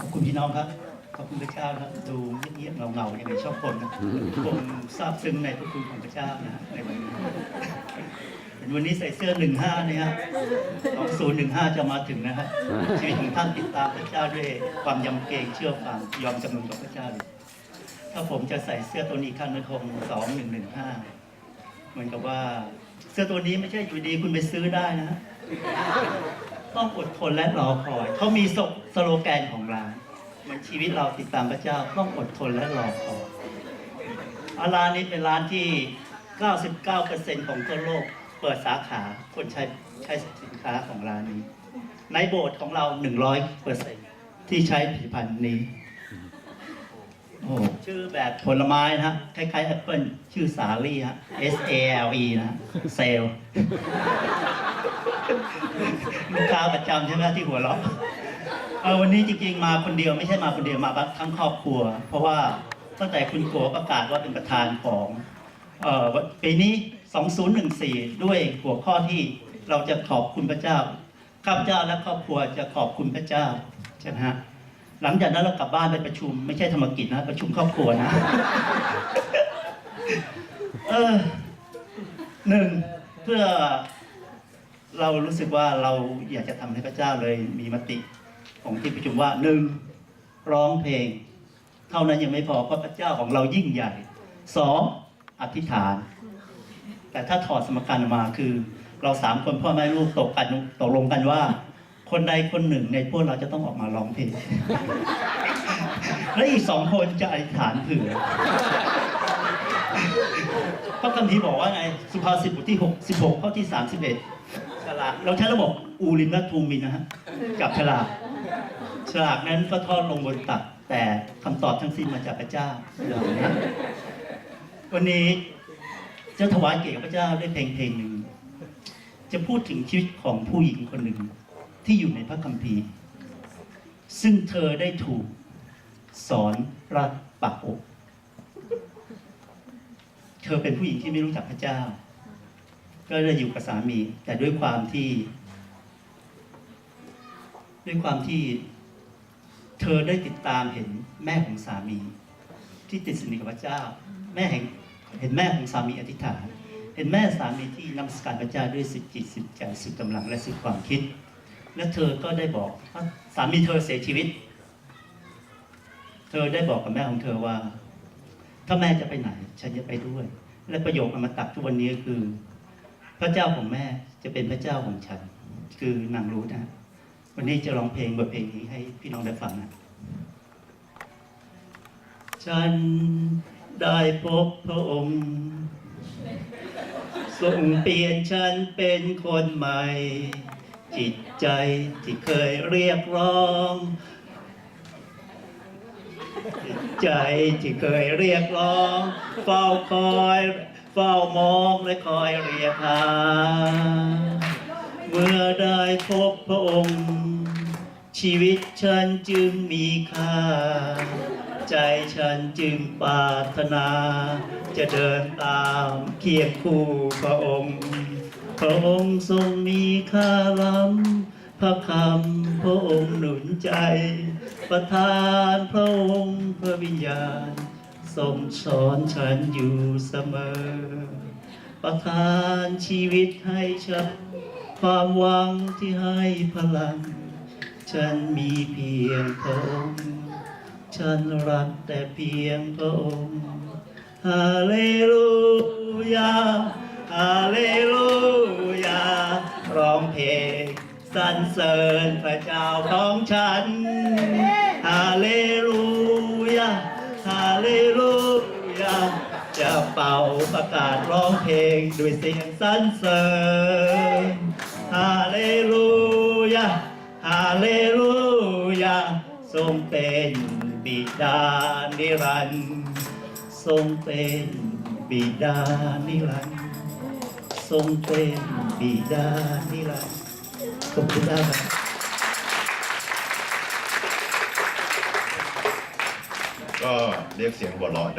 ขอบคุณพี่น้องครับ ขอบคุณพระเจ้านะดูเงียบๆเงาๆยังไงชอบคนนะคงซาบซึ้งในพระคุณของพระเจ้านะในวันนี้วันนี้ใส่เสื้อหนึ่งห้าเนี่ยฮะสองศูนย์หนึ่งห้าจะมาถึงนะฮะชีวิตของท่านติดตามพระเจ้าด้วยความยำเกรงเชื่อฟังยอมจำนนต่อพระเจ้าเลยถ้าผมจะใส่เสื้อตัวนี้ขั้นมันคงสองหนึ่งหนึ่งห้าเหมือนกับว่า เสื้อตัวนี้ไม่ใช่อยู่ดีคุณไปซื้อได้นะ ต้องอดทนและรอคอย เขามีสสโลแกนของร้านเหมือนชีวิตเราติดตามพระเจ้าต้องอดทนและรอคอยอาร้านนี้เป็นร้านที่ 99%ของทั่วโลกเปิดสาขาคนใช้ใช้สินค้าของร้านนี้ ในโบสถ์ของเรา 100%ที่ใช้ผลิตภัณฑ์นี้โอ้ชื่อแบบผลไม้นะฮะคล้ายๆแอปเปิลชื่อสาลี่ฮะ S A L E นะเซล ลูกค้าประจำใช่ไหมที่หัวเราะเออวันนี้จริงๆมาคนเดียวไม่ใช่มาคนเดียวมาทั้งครอบครัว เพราะว่าตั้งแต่คุณโกประกาศว่าเป็นประธานของเอ่อปีนี้ 2014 ด้วยหัวข้อที่เราจะขอบคุณพระเจ้าข้าพเจ้าและครอบครัวจะขอบคุณพระเจ้าใช่ไหมฮะหลังจากนั้นเรากลับบ้านไปประชุม ไม่ใช่ธรรมกิจนะประชุมครอบครัวนะ เออหนึ่งเพื่อ เรารู้สึกว่าเราอยากจะทำให้พระเจ้าเลยมีมติของที่ประชุมว่าหนึ่งร้องเพลง เท่านั้นยังไม่พอเพราะพระเจ้าของเรายิ่งใหญ่สองอธิษฐาน แต่ถ้าถอดสมการมาคือ เราสามคนพ่อแม่ลูกตกกันตกลงกันว่า คนใดคนหนึ่งในพวกเราจะต้องออกมาร้องเพลงและอีกสองคนจะอธิษฐานเผื่อพระคัมภีร์บอกว่าไงสุภาษิตบทที่6 16ข้อที่ 31 ลากเราใช้ระบบอูริมและทูมินนะฮะกับฉลากฉลากนั้นก็ทอดลงบนตัก แต่คำตอบทั้งสิ้นมาจากพระเจ้าเหล่านี้วันนี้จะถวายเกียรติพระเจ้าด้วยเพลงเพลงหนึ่งจะพูดถึงชีวิตของผู้หญิงคนหนึ่งที่อยู่ในพระคัมภีร์ ซึ่งเธอได้ถูกสอนรักปักอก เธอเป็นผู้หญิงที่ไม่รู้จักพระเจ้า ก็ได้อยู่กับสามี แต่ด้วยความที่ ด้วยความที่เธอได้ติดตามเห็นแม่ของสามี ที่ติดสนิทกับพระเจ้า แม่เห็นเห็นแม่ของสามีอธิษฐาน เห็นแม่สามีที่นมัสการพระเจ้าด้วยสุดจิตสุดใจสุดกำลังและสุดความคิด และเธอก็ได้บอกว่าสามีเธอเสียชีวิต เธอได้บอกกับแม่ของเธอว่า ถ้าแม่จะไปไหน ฉันจะไปด้วย และประโยคอมตะทุกวันนี้คือ พระเจ้าของแม่จะเป็นพระเจ้าของฉัน คือนางรู้นะวันนี้จะร้องเพลงบทเพลงนี้ให้พี่น้องได้ฟังนะฉันได้พบพระองค์ทรงเปลี่ยนฉันเป็นคนใหม่ จิตใจที่เคยเรียกร้องใจที่เคยเรียกร้อง เฝ้าคอย เฝ้ามองและคอยเรียกหา เมื่อได้พบพระองค์ ชีวิตฉันจึงมีค่า ใจฉันจึงปรารถนา จะเดินตามเคียงคู่พระองค์ พระองค์ทรงมีค่าล้ำ พระคำพระองค์หนุนใจ ประทานพระองค์พระวิญญาณ ทรงสอนฉันอยู่เสมอ ประทานชีวิตให้ฉัน ความหวังที่ให้พลัง ฉันมีเพียงพระองค์ ฉันรักแต่เพียงพระองค์ฮาเลลูยาฮาเลลูยาร้องเพลงสรรเสริญพระเจ้าของฉันฮาเลลูยาฮา เลลูยาจะเป่าประกาศร้องเพลงด้วยเสียงสรรเสริญฮาเลลูยาฮาเลลูยาทรงเป็นบิดานิรันดร์ทรงเป็นบิดานิรันดร์ทรงเป็นบิดานิรันดร์ขอบคุณมากครับ ก็เรียกเสียงหัวเราะได้